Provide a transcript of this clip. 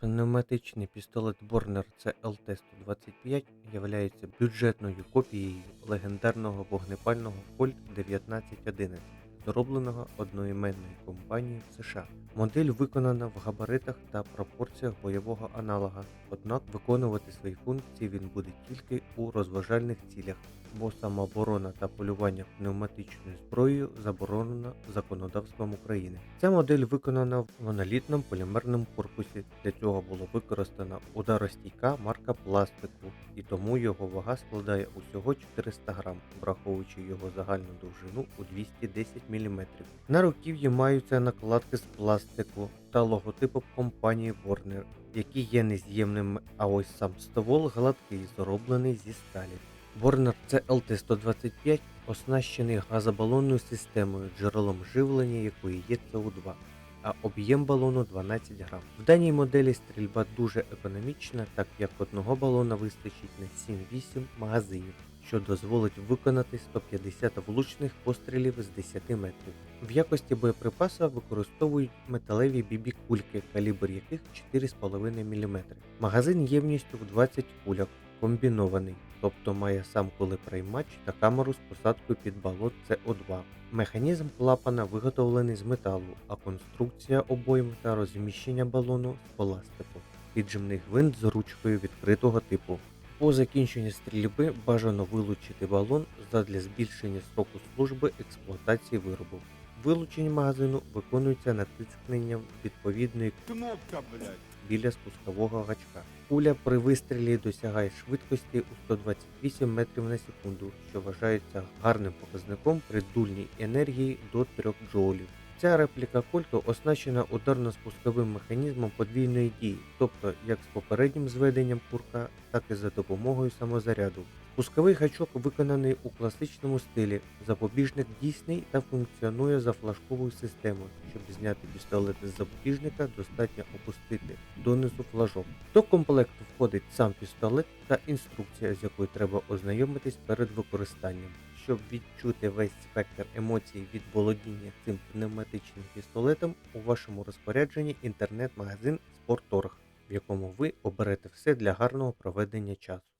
Пневматичний пістолет Борнер CLT-125 являється бюджетною копією легендарного вогнепального Кольт 1911, зробленого одноіменною компанією в США. Модель виконана в габаритах та пропорціях бойового аналога, однак виконувати свої функції він буде тільки у розважальних цілях, бо самооборона та полювання пневматичною зброєю заборонено законодавством України. Ця модель виконана в монолітному полімерному корпусі. Для цього було використана ударостійка марка пластику, і тому його вага складає усього 400 грам, враховуючи його загальну довжину у 210 мм. На руків'ї маються накладки з пластику та логотипом компанії Warner, які є нез'ємними, а ось сам ствол гладкий, зроблений зі сталі. Warner CLT-125 оснащений газобалонною системою, джерелом живлення якої є СО2, а об'єм балону 12 грам. В даній моделі стрільба дуже економічна, так як одного балона вистачить на 7-8 магазинів, що дозволить виконати 150 влучних пострілів з 10 метрів. В якості боєприпаса використовують металеві бібі-кульки, калібр яких 4,5 мм. Магазин ємністю в 20 кульок, комбінований, тобто має сам кулеприймач та камеру з посадкою під балот СО2. Механізм клапана виготовлений з металу, а конструкція обойм та розміщення балону з пластику. Піджимний гвинт з ручкою відкритого типу. По закінченні стрільби бажано вилучити балон задля збільшення строку служби експлуатації виробу. Вилучення магазину виконується натискненням відповідної Кнопка, біля спускового гачка. Куля при вистрілі досягає швидкості у 128 метрів на секунду, що вважається гарним показником при дульній енергії до 3 джоулів. Ця репліка кольту оснащена ударно-спусковим механізмом подвійної дії, тобто як з попереднім зведенням курка, так і за допомогою самозаряду. Спусковий гачок виконаний у класичному стилі, запобіжник дійсний та функціонує за флажковою системою. Щоб зняти пістолет з запобіжника, достатньо опустити донизу флажок. До комплекту входить сам пістолет та інструкція, з якою треба ознайомитись перед використанням. Щоб відчути весь спектр емоцій від володіння цим пневматичним пістолетом, у вашому розпорядженні інтернет-магазин Спорторг, в якому ви оберете все для гарного проведення часу.